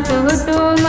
સુટું